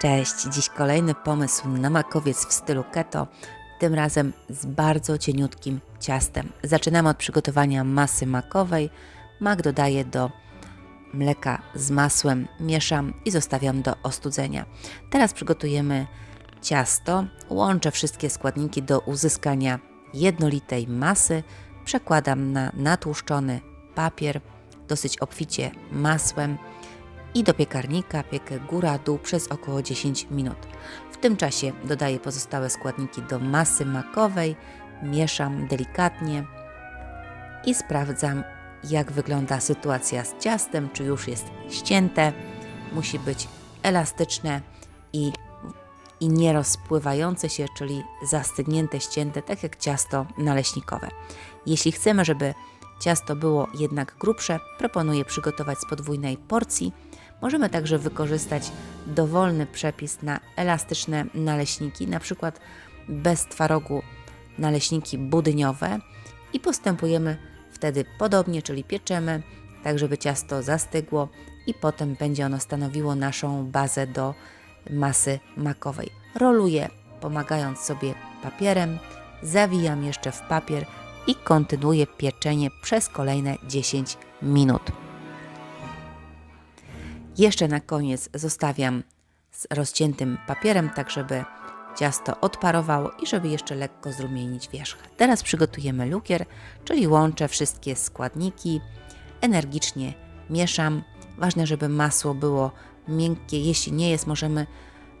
Cześć, dziś kolejny pomysł na makowiec w stylu keto, tym razem z bardzo cieniutkim ciastem. Zaczynamy od przygotowania masy makowej. Mak dodaję do mleka z masłem, mieszam i zostawiam do ostudzenia. Teraz przygotujemy ciasto. Łączę wszystkie składniki do uzyskania jednolitej masy. Przekładam na natłuszczony papier, dosyć obficie masłem i do piekarnika piekę góra-dół przez około 10 minut. W tym czasie dodaję pozostałe składniki do masy makowej, mieszam delikatnie i sprawdzam, jak wygląda sytuacja z ciastem, czy już jest ścięte. Musi być elastyczne i, i nie rozpływające się, czyli zastygnięte, ścięte, tak jak ciasto naleśnikowe. Jeśli chcemy, żeby ciasto było jednak grubsze, proponuję przygotować z podwójnej porcji. Możemy także wykorzystać dowolny przepis na elastyczne naleśniki, na przykład bez twarogu naleśniki budyniowe i postępujemy wtedy podobnie, czyli pieczemy, tak żeby ciasto zastygło i potem będzie ono stanowiło naszą bazę do masy makowej. Roluję, pomagając sobie papierem, zawijam jeszcze w papier i kontynuuję pieczenie przez kolejne 10 minut. Jeszcze na koniec zostawiam z rozciętym papierem, tak żeby ciasto odparowało i żeby jeszcze lekko zrumienić wierzch. Teraz przygotujemy lukier, czyli łączę wszystkie składniki, energicznie mieszam. Ważne, żeby masło było miękkie. Jeśli nie jest, możemy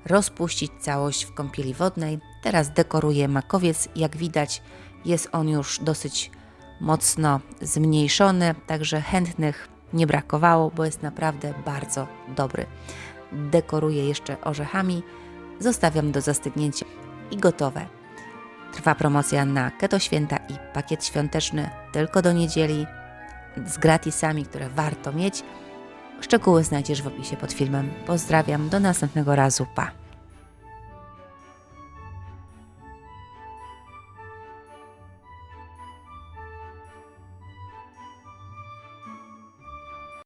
rozpuścić całość w kąpieli wodnej. Teraz dekoruję makowiec. Jak widać, jest on już dosyć mocno zmniejszony, także chętnych nie brakowało, bo jest naprawdę bardzo dobry. Dekoruję jeszcze orzechami, zostawiam do zastygnięcia i gotowe. Trwa promocja na Keto Święta i pakiet świąteczny tylko do niedzieli z gratisami, które warto mieć. Szczegóły znajdziesz w opisie pod filmem. Pozdrawiam, do następnego razu, pa!